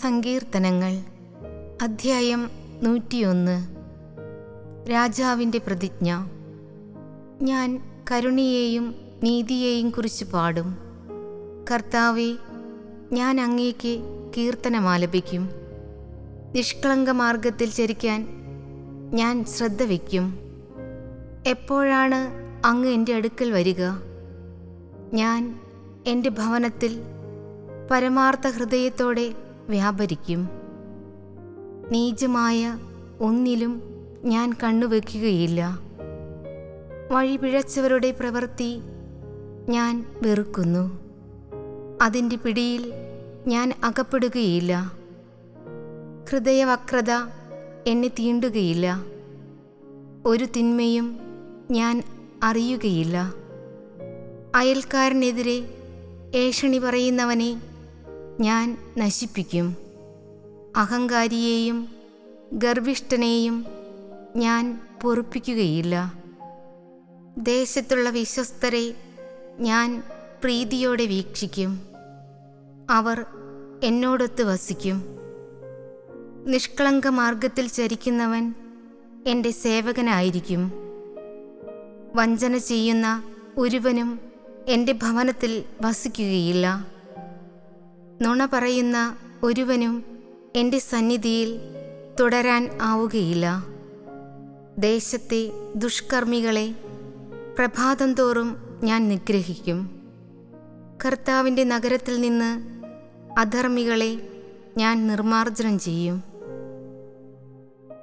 സങ്കീർത്തനങ്ങൾ. അധ്യായം നൂറ്റിയൊന്ന്. രാജാവിന്റെ പ്രതിജ്ഞ. ഞാൻ കരുണയെയും നീതിയെയും കുറിച്ച് പാടും. കർത്താവെ ഞാൻ അങ്ങേക്ക് കീർത്തനമാലപിക്കും. നിഷ്കളങ്ക മാർഗത്തിൽ ചരിക്കാൻ ഞാൻ ശ്രദ്ധ വയ്ക്കും. എപ്പോഴാണ് അങ്ങ് എന്റെ അടുക്കൽ വരിക? ഞാൻ എന്റെ ഭവനത്തിൽ പരമാർത്ഥ ഹൃദയത്തോടെ വ്യാപരിക്കും. നീചമായ ഒന്നിലും ഞാൻ കണ്ണുവെക്കുകയില്ല. വഴിപിഴച്ചവരുടെ പ്രവൃത്തി ഞാൻ വെറുക്കുന്നു. അതിന്റെ പിടിയിൽ ഞാൻ അകപ്പെടുകയില്ല. ഹൃദയവക്രത എന്നെ തീണ്ടുകയില്ല. ഒരു തിന്മയും ഞാൻ അറിയുകയില്ല. അയൽക്കാരനെതിരെ ഏഷണി പറയുന്നവനെ ഞാൻ നശിപ്പിക്കും. അഹങ്കാരിയെയും ഗർഭിഷ്ഠനെയും ഞാൻ പൊറുപ്പിക്കുകയില്ല. ദേശത്തുള്ള വിശ്വസ്തരെ ഞാൻ പ്രീതിയോടെ വീക്ഷിക്കും. അവർ എന്നോടൊത്ത് വസിക്കും. നിഷ്കളങ്ക മാർഗത്തിൽ ചരിക്കുന്നവൻ എന്റെ സേവകനായിരിക്കും. വഞ്ചന ചെയ്യുന്ന ഒരുവനും എന്റെ ഭവനത്തിൽ വസിക്കുകയില്ല. നുണ പറയുന്ന ഒരുവനും എന്റെ സന്നിധിയിൽ തുടരാൻ ആവുകയില്ല. ദേശത്തെ ദുഷ്കർമ്മികളെ പ്രഭാതം തോറും ഞാൻ നിഗ്രഹിക്കും. കർത്താവിന്റെ നഗരത്തിൽ നിന്ന് അധർമ്മികളെ ഞാൻ നിർമാർജനം ചെയ്യും.